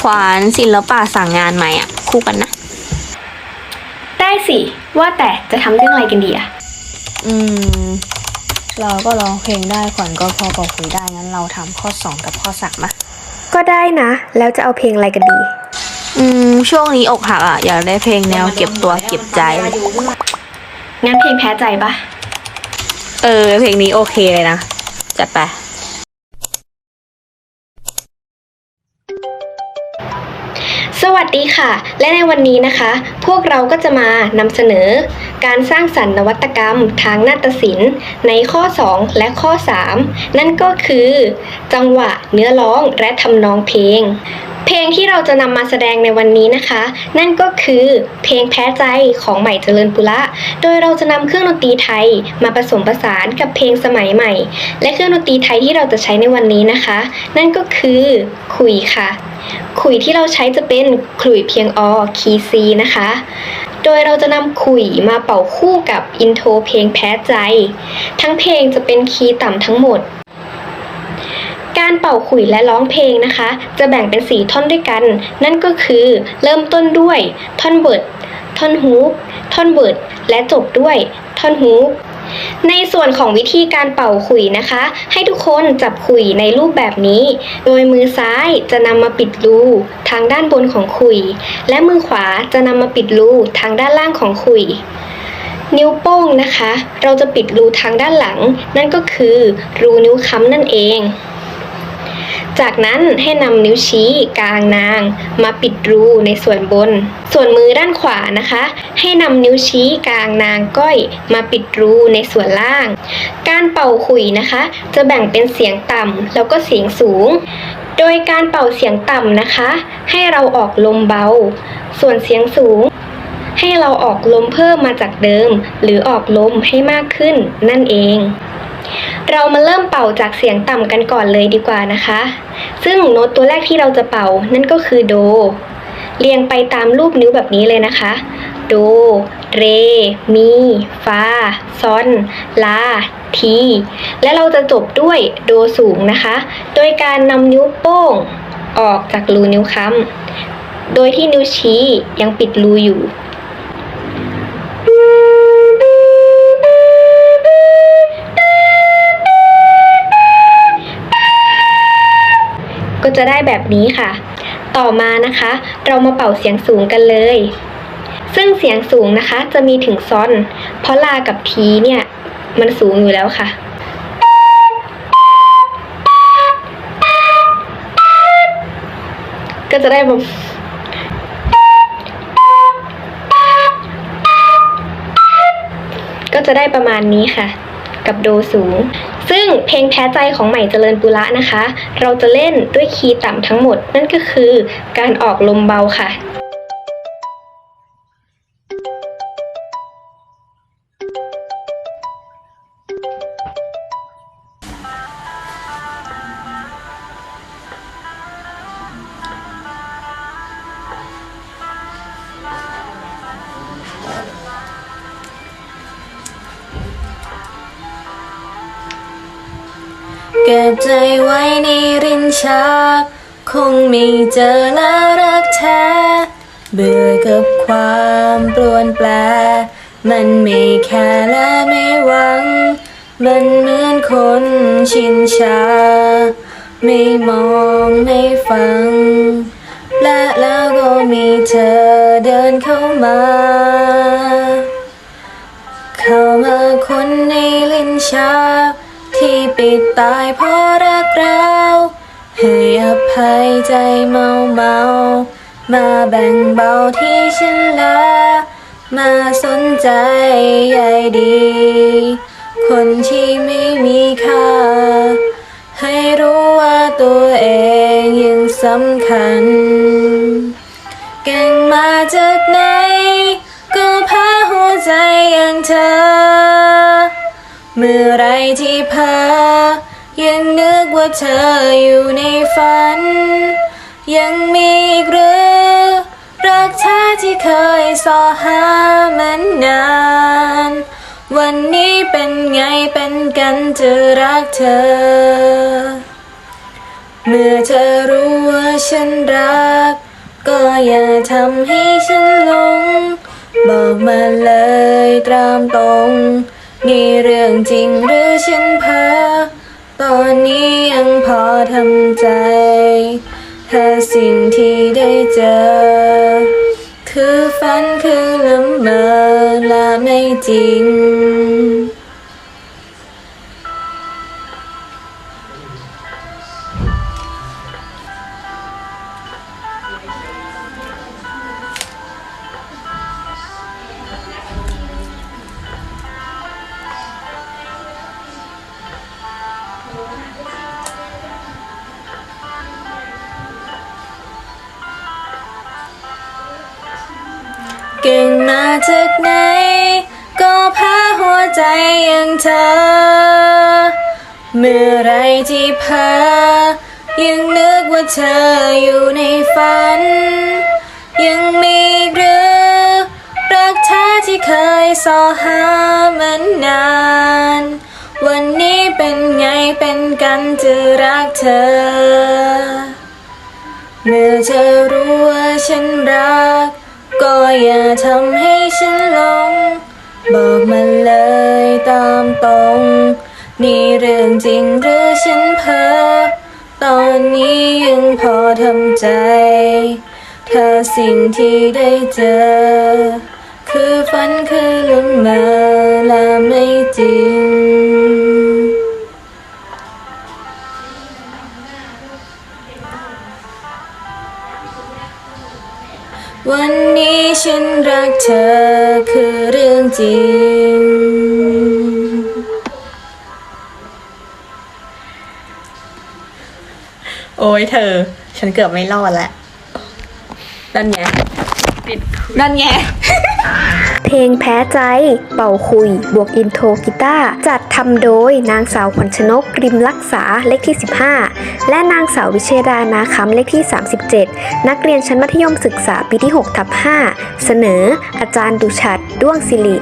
ขวานศิลปะสั่งงานใหม่อะ คู่กันนะ ได้สิ ว่าแต่จะทำเรื่องอะไรกันดีอะอืม เราก็ร้องเพลงได้ขวัญก็พอบอกคุยได้งั้นเราทำข้อสองกับข้อสามอะก็ได้นะ แล้วจะเอาเพลงอะไรกันดี อืม ช่วงนี้อกหักอะ อยากได้เพลงแนวเก็บตัวเก็บใจ งั้นเพลงแพ้ใจปะเออ เพลงนี้โอเคเลยนะ จัดไป สวัสดีค่ะ และในวันนี้นะคะ พวกเราก็จะมานำเสนอ การสร้างสรรค์นวัตกรรมทางนาฏศิลป์ ในข้อ 2 และข้อ 3 นั่นก็คือ จังหวะเนื้อร้องและทำนองเพลง เพลงที่เราจะนำมาแสดงในวันนี้นะคะ นั่นก็คือ เพลงแพ้ใจของใหม่เจริญปุระ โดยเราจะนำเครื่องดนตรีไทยมาผสมผสานกับเพลงสมัยใหม่ และเครื่องดนตรีไทยที่เราจะใช้ในวันนี้นะคะ นั่นก็คือขลุยค่ะ ขลุยที่เราใช้จะเป็นขลุยเพียงอคีซีนะคะ โดยเราจะนำขลุยมาเป่าคู่กับอินโทรเพลงแพ้ใจ ทั้งเพลงจะเป็นคีย์ต่ำทั้งหมด การเป่าขลุยและร้องเพลงนะคะ จะแบ่งเป็น4ท่อนด้วยกัน นั่นก็คือเริ่มต้นด้วยท่อนเวิร์ดท่อนฮุกท่อนเวิร์ดและจบด้วยท่อนฮุก ในส่วนของวิธีการเป่าขุยนะคะ ให้ทุกคนจับขุยในรูปแบบนี้ โดยมือซ้ายจะนำมาปิดรูทางด้านบนของขุย และมือขวาจะนำมาปิดรูทางด้านล่างของขุย นิ้วโป้งนะคะ เราจะปิดรูทางด้านหลัง นั่นก็คือรูนิ้วค้ำนั่นเอง จากนั้นให้นำนิ้วชี้กลางนาง มาปิดรูในส่วนบน ส่วนมือด้านขวานะคะ ให้นำนิ้วชี้กลางนางก้อย มาปิดรูในส่วนล่าง การเป่าขุยนะคะ จะแบ่งเป็นเสียงต่ำแล้วก็เสียงสูง โดยการเป่าเสียงต่ำนะคะ ให้เราออกลมเบา ส่วนเสียงสูงให้เราออกลมเพิ่มมาจากเดิม หรือออกลมให้มากขึ้นนั่นเอง เรามาเริ่มเป่าจากเสียงต่ำกันก่อนเลยดีกว่านะคะ ซึ่งโน้ตตัวแรกที่เราจะเป่านั่นก็คือโด เรียงไปตามรูปนิ้วแบบนี้เลยนะคะ โด เร มี ฟา ซอน ลา ที และเราจะจบด้วยโดสูงนะคะ โดยการนำนิ้วโป้งออกจากรูนิ้วค้ำโดยที่นิ้วชี้ยังปิดรูอยู่ ก็จะได้แบบนี้ค่ะ ต่อมานะคะ เรามาเป่าเสียงสูงกันเลย ซึ่งเสียงสูงนะคะจะมีถึงซอน เพราะลากับทีเนี่ยมันสูงอยู่แล้วค่ะก็จะได้แบบก็จะได้ประมาณนี้ค่ะ กับโดสูง ซึ่งเพลงแพ้ใจของใหม่เจริญปุระนะคะ เราจะเล่นด้วยคีย์ต่ำทั้งหมด นั่นก็คือการออกลมเบาค่ะ เก็บใจไว้ในรินชัก คงไม่เจอและรักแท้ เบื่อกับความปรวนแปรมันไม่แค่และไม่หวัง มันเหมือนคนชินชา ไม่มองไม่ฟัง และแล้วก็มีเธอเดินเข้ามา เข้ามาคนในลิ้นชัก ที่ปิดตายเพราะรักเราให้อภัยใจเมาเมามาแบ่งเบาที่ฉันลามาสนใจใยดี คนที่ไม่มีค่า ให้รู้ว่าตัวเองยังสำคัญ เก่ง เมื่อไรที่เพอยังนึกว่าเธออยู่ในฝัน ยังมีอีกหรือรักแท้ที่เคยสอหามันนาน วันนี้เป็นไงเป็นกันจะรักเธอ เมื่อเธอรู้ว่าฉันรัก ก็อย่าทำให้ฉันหลง บอกมาเลยตรามตรง นี่เรื่องจริงหรือฉันเพ้อตอนนี้ยังพอทำใจ ถ้าสิ่งที่ได้เจอ คือฝันคือละเมอและไม่จริง ก่งมาจากไหน ก็พาหัวใจอย่างเธอ เมื่อไรที่พอยังนึกว่าเธออยู่ในฝัน ยังมีหรือรักเธอที่เคยสอหามันนาน วันนี้เป็นไงเป็นกันจะรักเธอ เมื่อเธอรู้ว่าฉันรัก ก็อย่าทำให้ฉันหลง บอกมาเลยตามตรง นี่เรื่องจริงหรือฉันเพ้อตอนนี้ยังพอทำใจ ถ้าสิ่งที่ได้เจอ คือฝันคือลมมาและไม่จริงวัน นี้ฉันรักเธอคือเรื่องจริง โอ้ยเธอ ฉันเกือบไม่รอดแล้วนั่นไงนั่นไง เพลงแพ้ใจ เป่าคุย บวกอินโทรกีตาร์จัดทำโดยนางสาวขวัญชนกริมรักษาเลขที่ 15 และนางสาววิเชดานาคำเลขที่ 37 นักเรียนชั้นมัธยมศึกษาปีที่6ทับ5เสนอ อาจารย์ดุชัดด้วงสิริ